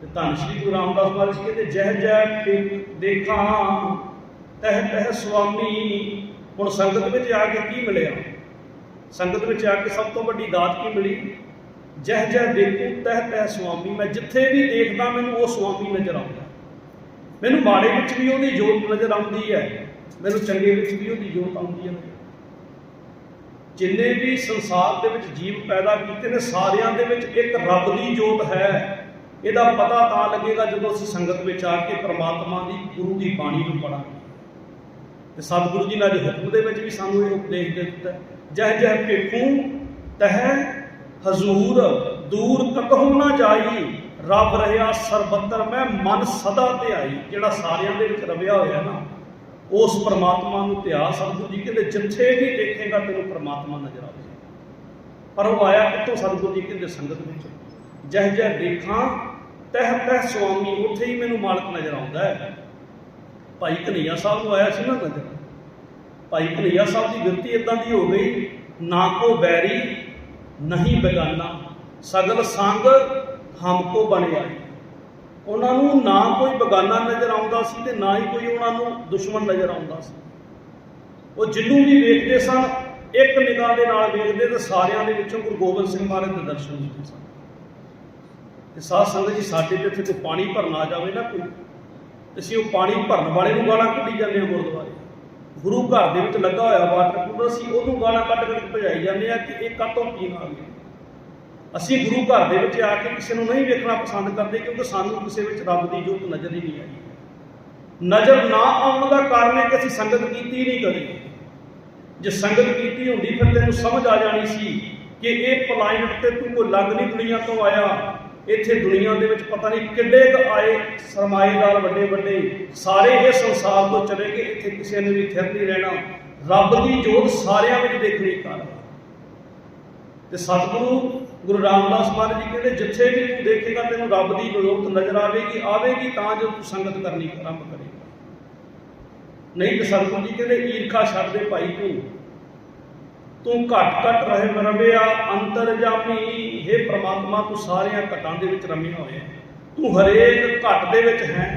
ਤੇ ਧੰਨ ਸ਼੍ਰੀ ਗੁਰੂ ਰਾਮਦਾਸ ਮਹਾਰਾਜ ਜੀ ਕਹਿੰਦੇ, ਜਹ ਜਹ ਦੇਖਾਂ, ਤਹ ਤਹ ਸੁਆਮੀ। ਹੁਣ ਸੰਗਤ ਵਿੱਚ ਆ ਕੇ ਕੀ ਮਿਲਿਆ? ਸੰਗਤ ਵਿੱਚ ਆ ਕੇ ਸਭ ਤੋਂ ਵੱਡੀ ਦਾਤ ਕੀ ਮਿਲੀ? ਜਹ ਜਹ ਦੇਖੂ, ਤਹ ਤਹ ਸੁਆਮੀ। ਮੈਂ ਜਿੱਥੇ ਵੀ ਦੇਖਦਾ, ਮੈਨੂੰ ਉਹ ਸੁਆਮੀ ਨਜ਼ਰ ਆਉਂਦਾ। ਮੈਨੂੰ ਮਾੜੇ ਵਿੱਚ ਵੀ ਉਹਦੀ ਜੋਤ ਨਜ਼ਰ ਆਉਂਦੀ ਹੈ, ਮੈਨੂੰ ਚੰਗੇ ਵਿੱਚ ਵੀ ਉਹਦੀ ਜੋਤ ਆਉਂਦੀ ਹੈ। ਜਿੰਨੇ ਵੀ ਸੰਸਾਰ ਦੇ ਵਿੱਚ ਜੀਵ ਪੈਦਾ ਕੀਤੇ ਨੇ, ਸਾਰਿਆਂ ਦੇ ਵਿੱਚ ਇੱਕ ਰੱਬ ਦੀ ਜੋਤ ਹੈ। ਇਹਦਾ ਪਤਾ ਤਾਂ ਲੱਗੇਗਾ ਜਦੋਂ ਅਸੀਂ ਸੰਗਤ ਵਿੱਚ ਆ ਕੇ ਪ੍ਰਮਾਤਮਾ ਦੀ, ਗੁਰੂ ਦੀ ਬਾਣੀ ਨੂੰ ਪੜਾਂਗੇ ਤੇ ਸਤਿਗੁਰੂ ਜੀ ਨੇ ਅੱਜ ਹੁਕਮ ਦੇ ਵਿੱਚ ਵੀ ਸਾਨੂੰ ਇਹ ਉਪਦੇਸ਼ ਦੇ ਦਿੱਤਾ ਜਹ ਜਹ ਭੇਖੂ, ਤਹ ਹਜ਼ੂਰ, ਦੂਰ ਕਤਹੁ ਨਾ ਜਾਈ, ਰੱਬ ਰਹਾ ਸਰਬੱਤਰ, ਮੈਂ ਮਨ ਸਦਾ ਧਿਆਈ ਜਿਹੜਾ ਸਾਰਿਆਂ ਦੇ ਵਿੱਚ ਰਵਿਆ ਹੋਇਆ ਨਾ, ਉਸ ਪ੍ਰਮਾਤਮਾ ਨੂੰ ਧਿਆ। ਸਤਿਗੁਰੂ ਜੀ ਕਹਿੰਦੇ, ਜਿੱਥੇ ਵੀ ਦੇਖੇਗਾ ਤੈਨੂੰ ਪਰਮਾਤਮਾ ਨਜ਼ਰ ਆਵੇਗਾ। ਪਰ ਉਹ ਆਇਆ ਕਿੱਥੋਂ? ਸਤਿਗੁਰੂ ਜੀ ਕਹਿੰਦੇ, ਸੰਗਤ ਵਿੱਚ। ਜਹ ਜਹ ਦੇਖਾਂ ਤਹਿ ਤਹਿ ਸੁਆਮੀ ਉੱਥੇ ਹੀ ਮੈਨੂੰ ਮਾਲਕ ਨਜ਼ਰ ਆਉਂਦਾ ਹੈ। ਭਾਈ ਕਨਈਆ ਸਾਹਿਬ ਨੂੰ ਆਇਆ ਸੀ ਨਾ ਨਜ਼ਰ। ਭਾਈ ਕਨਈਆ ਸਾਹਿਬ ਦੀ ਬਿਰਤੀ ਇਦਾਂ ਦੀ ਹੋ ਗਈ, ਨਾ ਕੋ ਬੈਰੀ, ਨਹੀਂ ਬੇਗਾਨਾ, ਸਗਲ ਸੰਗ ਹਮ ਕੋ ਬਣਿਆ। ਉਹਨਾਂ ਨੂੰ ਨਾ ਕੋਈ ਬੇਗਾਨਾ ਨਜ਼ਰ ਆਉਂਦਾ ਸੀ ਤੇ ਨਾ ਹੀ ਕੋਈ ਉਹਨਾਂ ਨੂੰ ਦੁਸ਼ਮਣ ਨਜ਼ਰ ਆਉਂਦਾ ਸੀ। ਉਹ ਜਿੰਨੂੰ ਵੀ ਵੇਖਦੇ ਸਨ, ਇੱਕ ਨਿਗਾਹ ਦੇ ਨਾਲ ਵੇਖਦੇ ਤੇ ਸਾਰਿਆਂ ਦੇ ਵਿੱਚੋਂ ਗੁਰੂ ਗੋਬਿੰਦ ਸਿੰਘ ਮਹਾਰਾਜ ਦੇ ਦਰਸ਼ਨ ਹੁੰਦੇ ਸਨ। ਤੇ ਸਾਧ ਸੰਗਤ ਜੀ, ਸਾਡੇ ਤੇ ਇੱਥੇ ਕੋਈ ਪਾਣੀ ਭਰਨ ਆ ਜਾਵੇ ਨਾ ਕੋਈ ਅਸੀਂ ਉਹ ਪਾਣੀ ਭਰਨ ਵਾਲੇ ਨੂੰ ਗਾਲਾਂ ਕੱਢੀ ਜਾਂਦੇ ਆ ਗੁਰਦੁਆਰੇ। ਗੁਰੂ ਘਰ ਦੇ ਵਿੱਚ ਲੱਗਾ ਹੋਇਆ ਵਾਟਰ ਕੂਲਰ, ਅਸੀਂ ਉਹਨੂੰ ਗਾਲਾਂ ਕੱਢ ਕੱਢ ਭਜਾਈ ਜਾਂਦੇ ਆ ਕਿ ਇਹ ਕਾਤੋਂ ਪੀਣ ਆ ਗਿਆ। ਅਸੀਂ ਗੁਰੂ ਘਰ ਦੇ ਵਿੱਚ ਆ ਕੇ ਕਿਸੇ ਨੂੰ ਨਹੀਂ ਵੇਖਣਾ ਪਸੰਦ ਕਰਦੇ ਕਿਉਂਕਿ ਸਾਨੂੰ ਕਿਸੇ ਵਿੱਚ ਰੱਬ ਦੀ ਜੋਤ ਨਜ਼ਰ ਹੀ ਨਹੀਂ ਆਈ। ਨਜ਼ਰ ਨਾ ਆਉਣ ਦਾ ਕਾਰਨ ਹੈ ਕਿ ਅਸੀਂ ਸੰਗਤ ਕੀਤੀ ਨਹੀਂ ਕਦੀ। ਜੇ ਸੰਗਤ ਕੀਤੀ ਹੁੰਦੀ, ਫਿਰ ਤੈਨੂੰ ਸਮਝ ਆ ਜਾਣੀ ਸੀ ਕਿ ਇਹ ਪਲਾਇਨਟ ਤੇ ਤੂੰ ਕੋਈ ਲੱਗ ਨਹੀਂ ਦੁਨੀਆ ਤੋਂ ਆਇਆ। ਇੱਥੇ ਦੁਨੀਆ ਦੇ ਵਿੱਚ ਪਤਾ ਨਹੀਂ ਕਿੱਡੇ ਕੁ ਆਏ ਸਰਮਾਏਦਾਰ ਵੱਡੇ ਵੱਡੇ, ਸਾਰੇ ਇਹ ਸੰਸਾਰ ਤੋਂ ਚਲੇ ਗਏ, ਇੱਥੇ ਕਿਸੇ ਨੇ ਵੀ ਥਿਰ ਨਹੀਂ ਰਹਿਣਾ। ਰੱਬ ਦੀ ਜੋਤ ਸਾਰਿਆਂ ਵਿੱਚ ਦੇਖਣੀ ਕਰ ਤੇ ਸਤਿਗੁਰੂ ਗੁਰੂ ਰਾਮਦਾਸ ਮਹਾਰਾਜ ਜੀ ਕਹਿੰਦੇ, ਜਿੱਥੇ ਵੀ ਤੂੰ ਦੇਖੇਗਾ, ਤੈਨੂੰ ਰੱਬ ਦੀ ਜੋਤ ਨਜ਼ਰ ਆਵੇਗੀ ਆਵੇਗੀ ਤਾਂ ਜੋ ਤੂੰ ਸੰਗਤ ਕਰਨੀ ਆਰੰਭ ਕਰੇਗਾ। ਨਹੀਂ ਤੇ ਸਤਿਗੁਰੂ ਜੀ ਕਹਿੰਦੇ, ਈਰਖਾ ਛੱਡ ਦੇ ਭਾਈ ਤੂੰ। ਤੂੰ ਘਟ ਘਟ ਰਹੇ ਰਵਿਆ ਅੰਤਰਜਾਮੀ। हे ਪ੍ਰਮਾਤਮਾ, ਤੂੰ ਸਾਰਿਆਂ ਘਟਾਂ ਦੇ ਵਿੱਚ ਰਮਿਆ ਹੋਇਆ ਤੂੰ ਹਰੇਕ ਘਟ ਦੇ ਵਿੱਚ ਹੈ,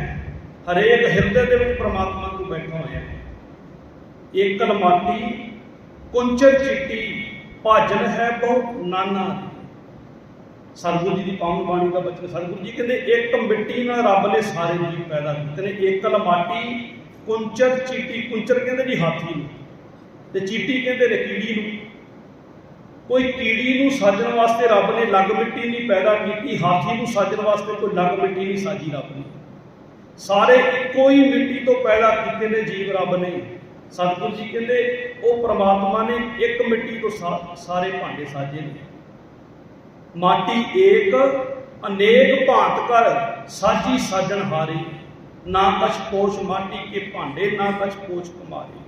ਹਰੇਕ ਹਿਰਦੇ ਦੇ ਵਿੱਚ ਪ੍ਰਮਾਤਮਾ ਤੂੰ ਬੈਠਾ ਹੋਇਆ ਏਕਲ ਮਾਟੀ ਕੁੰਚਰ ਚਿੱਟੀ, ਭਾਜਨ ਹੈ ਬਹੁ ਨਾਨਾ। ਸਤਿਗੁਰੂ ਜੀ ਦੀ ਪਾਵਨ ਬਾਣੀ ਦਾ ਬਚਨ ਸਤਿਗੁਰੂ ਜੀ ਕਹਿੰਦੇ, ਇੱਕ ਮਿੱਟੀ ਨਾਲ ਰੱਬ ਨੇ ਸਾਰੇ ਜੀਵ ਪੈਦਾ ਕੀਤੇ ਨੇ। ਏਕਲ ਮਾਟੀ ਕੁੰਚਰ ਚੀਟੀ। ਕੁੰਚਰ ਕਹਿੰਦੇ ਜੀ, ਹਾਥੀ ਨੂੰ। ਤੇ ਚੀਟੀ ਕਹਿੰਦੇ ਨੇ ਕੀੜੀ ਨੂੰ। ਕੋਈ ਕੀੜੀ ਨੂੰ ਸਾਜਣ ਵਾਸਤੇ ਰੱਬ ਨੇ ਲੱਗ ਮਿੱਟੀ ਨਹੀਂ ਪੈਦਾ ਕੀਤੀ, ਹਾਥੀ ਨੂੰ ਸਾਜਣ ਵਾਸਤੇ ਕੋਈ ਲੱਗ ਮਿੱਟੀ ਨਹੀਂ ਸਾਜੀ ਰੱਬ ਨੇ। ਸਾਰੇ ਇੱਕੋ ਹੀ ਮਿੱਟੀ ਤੋਂ ਪੈਦਾ ਕੀਤੇ ਨੇ ਜੀਵ ਰੱਬ ਨੇ। ਸਤਿਗੁਰੂ ਜੀ ਕਹਿੰਦੇ, ਉਹ ਪ੍ਰਮਾਤਮਾ ਨੇ ਇੱਕ ਮਿੱਟੀ ਤੋਂ ਸਾਰੇ ਭਾਂਡੇ ਸਾਜੇ ਨੇ। ਮਾਟੀ ਏਕ, ਅਨੇਕ ਭਾਂਤ ਕਰ ਸਾਜੀ ਸਾਜਣ ਹਾਰੇ। ਨਾ ਕਛ ਕੋਸ਼ ਮਾਟੀ ਕੇ ਭਾਂਡੇ, ਨਾ ਕਛ ਕੋਸ਼ ਕੁਮਾਰੇ।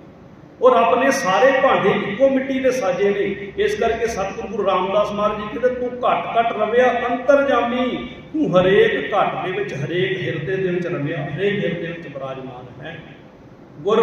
ਉਹ ਰੱਬ ਨੇ ਸਾਰੇ ਭਾਂਡੇ ਇੱਕੋ ਮਿੱਟੀ ਦੇ ਸਾਜੇ ਨੇ। ਇਸ ਕਰਕੇ ਸਤਿਗੁਰੂ ਗੁਰੂ ਰਾਮਦਾਸ ਮਹਾਰਾਜ ਜੀ ਕਹਿੰਦੇ, ਤੂੰ ਘਟ ਘਟ ਰਵਿਆ ਅੰਤਰਜਾਮੀ ਤੂੰ ਹਰੇਕ ਘਟ ਦੇ ਵਿੱਚ, ਹਰੇਕ ਹਿਰਦੇ ਦੇ ਵਿੱਚ ਰਵਿਆ, ਹਰੇਕ ਹਿਰਦੇ ਵਿੱਚ ਬਿਰਾਜਮਾਨ ਹੈ। ਗੁਰ